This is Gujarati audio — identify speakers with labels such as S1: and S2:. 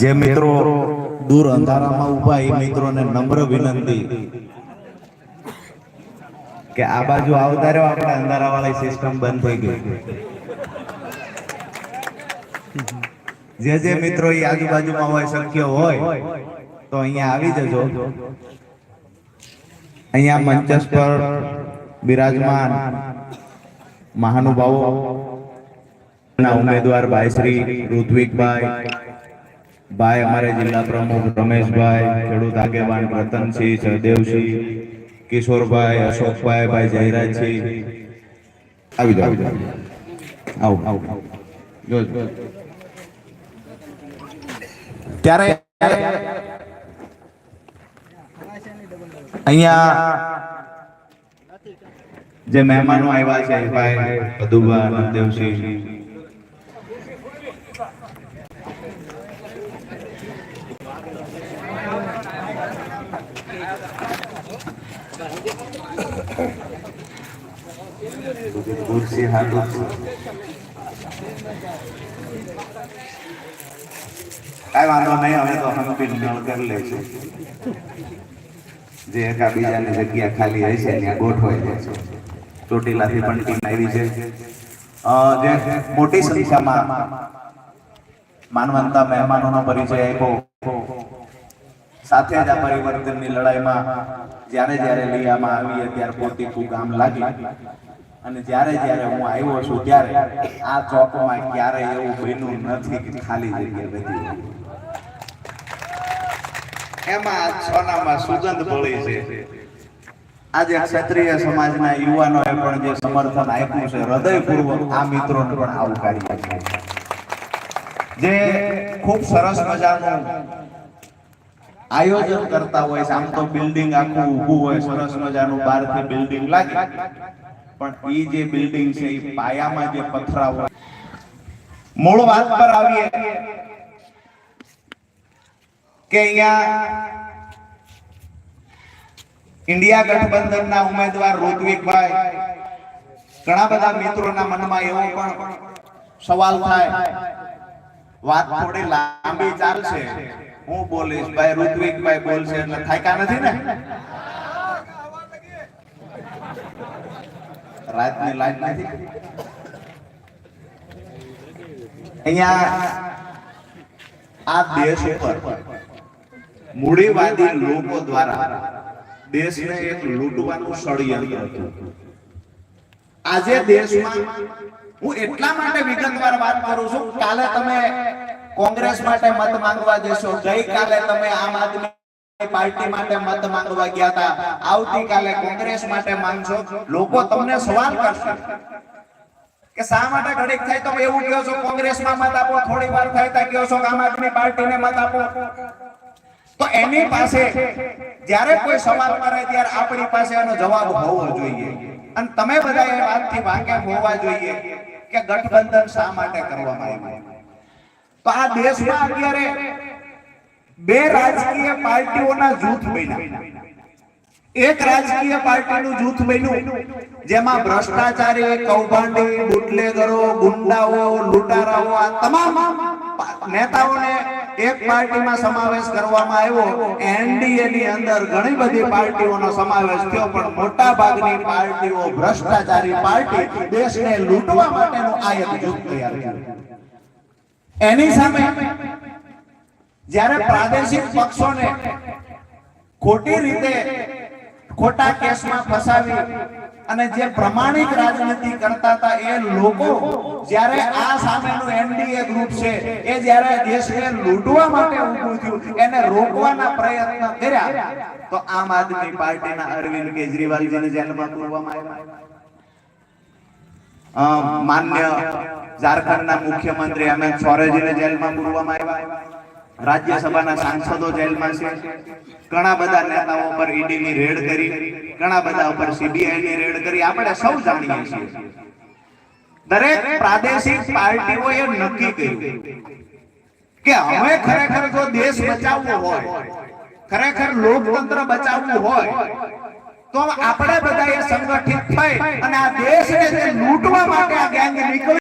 S1: જે મિત્રો દૂર અંધારામાં ઊભા એ મિત્રોને નમ્ર વિનંતી કે આ બાજુ આવતા રહ્યો આપણે અંધારાવાળી સિસ્ટમ બંધ થઈ ગઈ. જે જે મિત્રો એ આજુબાજુમાં હોય શક્ય હોય, તો અહીંયા આવી જજો. અહીંયા મંચસ પર બિરાજમાન મહાનુભાવો ના ઉમેદવાર ભાઈ શ્રી ઋત્વિકભાઈ ભાઈ અમારે જિલ્લા પ્રમુખ રમેશભાઈ ખેડૂત આગેવાન રતનસિંહ જયદેવસિંહ કિશોરભાઈ અશોકભાઈ ભાઈ જયરાજસિંહ. આવી જાઓ. આવી. જાઓ આવો આવો જો. ત્યારે અહીંયા જે મહેમાનો આવ્યા છે ભાઈ પદુભા દેવસિંહ ખુરશી હાથ. કાંઈ વાંધો નહીં હવે તો હંપી નળ કરી લઈશું જે એકા બીજાની જગ્યા ખાલી હશે ત્યાં ગોઠવાઈ જશે ચોટીલાથી પણ ટીમ આવી છે જે મોટી સંખ્યામાં માનવંતા મહેમાનોનો પરિચય આપ્યો. સાથે જ આ પરિવર્તનની લડાઈમાં જ્યારે જ્યારે લૈયામાં આવીએ, ત્યારે પોતે ખૂબ ગામ લાગી. અને જ્યારે જ્યારે હું આવ્યો છું ત્યારે આ ચોકમાં ક્યારેય એવું બન્યું નથી કે ખાલી જગ્યા બધી એમાં સોનામાં સુગંધ ભળી છે. આજે ક્ષત્રિય સમાજના યુવાનોએ પણ જે સમર્થન આપ્યું છે, હૃદયપૂર્વક આ મિત્રોને પણ આવકારી છે. જે ખૂબ સરસ મજાનું આયોજન કરતા હોય આમ તો બિલ્ડિંગ આખું ઊભું હોય, સરસ મજાનું બહારથી બિલ્ડિંગ લાગે. પણ એ જે બિલ્ડિંગ છે એ પાયામાં જે પથરા હોય મૂળ વાત પર આવીએ કે અહીંયા ઇન્ડિયા ગઠબંધનના ઉમેદવાર ઋત્વિકભાઈ. ઘણા બધા મિત્રોના મનમાં એવો પણ સવાલ થાય વાત થોડી લાંબી ચાલશે. હું બોલીશ, ભાઈ, ઋત્વિકભાઈ બોલશે એટલે થાક્યા નથી ને? રાતની લાઈન નથી. અહીંયા આ દેશ ઉપર મૂડીવાદી લોકો દ્વારા દેશને એક લૂંટવાનું ષડયંત્ર હતું. આજે દેશમાં હું એટલા માટે વિગતવાર વાત કરું છું કાલે તમે કોંગ્રેસ માટે મત માંગવા જશો. ગઈકાલે તમે આમ આદમી પાર્ટી માટે મત માંગવા ગયા હતા. આવતીકાલે કોંગ્રેસ માટે માંગશો. લોકો તમને સવાલ કરશે કે શા માટે ઘડીક થાય તો એવું કહો છો કોંગ્રેસમાં મત આપો થોડી વાર થાય તો કહો છો આમ આદમી પાર્ટીને મત આપો. તો એની પાસે જ્યારે કોઈ સવાલ કરે ત્યારે આપણી પાસે એનો જવાબ હોવો જોઈએ. અને તમે બધા એ વાતથી વાકેફ હોવા જોઈએ કે ગઠબંધન શા માટે કરવામાં આવ્યું? તો આ દેશમાં અત્યારે બે રાજકીય પાર્ટીઓના જૂથ બન્યા. એક રાજકીય પાર્ટીનું જૂથ બન્યું, જેમાં ભ્રષ્ટાચારી, કૌભાંડી, બુટલેગરો, ગુંડાઓ, લૂંટારાઓ, આ તમામ નેતાઓને એક પાર્ટીમાં સમાવેશ કરવામાં આવ્યો. એનડીએ ની અંદર ઘણી બધી પાર્ટીઓનો સમાવેશ થયો, પણ મોટા ભાગની પાર્ટીઓ ભ્રષ્ટાચારી પાર્ટી દેશને લૂંટવા માટેનું આ એક જૂથ તૈયાર કર્યું એની સામે જ્યારે પ્રાદેશિક પક્ષોને ખોટી રીતે ખોટા કેસમાં ફસાવી અને જે પ્રમાણિક રાજનીતિ કરતા હતા એ લોકો જ્યારે આ સામેનું એનડીએ ગ્રુપ છે, એ જ્યારે દેશને લૂંટવા માટે ઊભું થયું, એને રોકવાના પ્રયત્ન કર્યા, તો આમ આદમી પાર્ટીના અરવિંદ કેજરીવાલજીને જેલમાં પૂરવામાં આવ્યા. માન્ય ઝારખંડના મુખ્યમંત્રી અમિત સોરેજીને જેલમાં પૂરવામાં આવ્યા. રાજ્યસભાના સાંસદો જેલમાં છે. ઘણા બધા નેતાઓ પર ઈડી ની રેડ કરી, ઘણા બધા ઉપર સીબીઆઈ ની રેડ કરી. આપણે સૌ જાણીએ છીએ. દરેક પ્રાદેશિક પાર્ટીઓએ નક્કી કર્યું કે હવે ખરેખર જો દેશ બચાવવો હોય, ખરેખર લોકતંત્ર બચાવવું હોય, તો આપણે એ સંગઠિત થઈ અને આ દેશને લૂંટવા માટે આ ગેંગની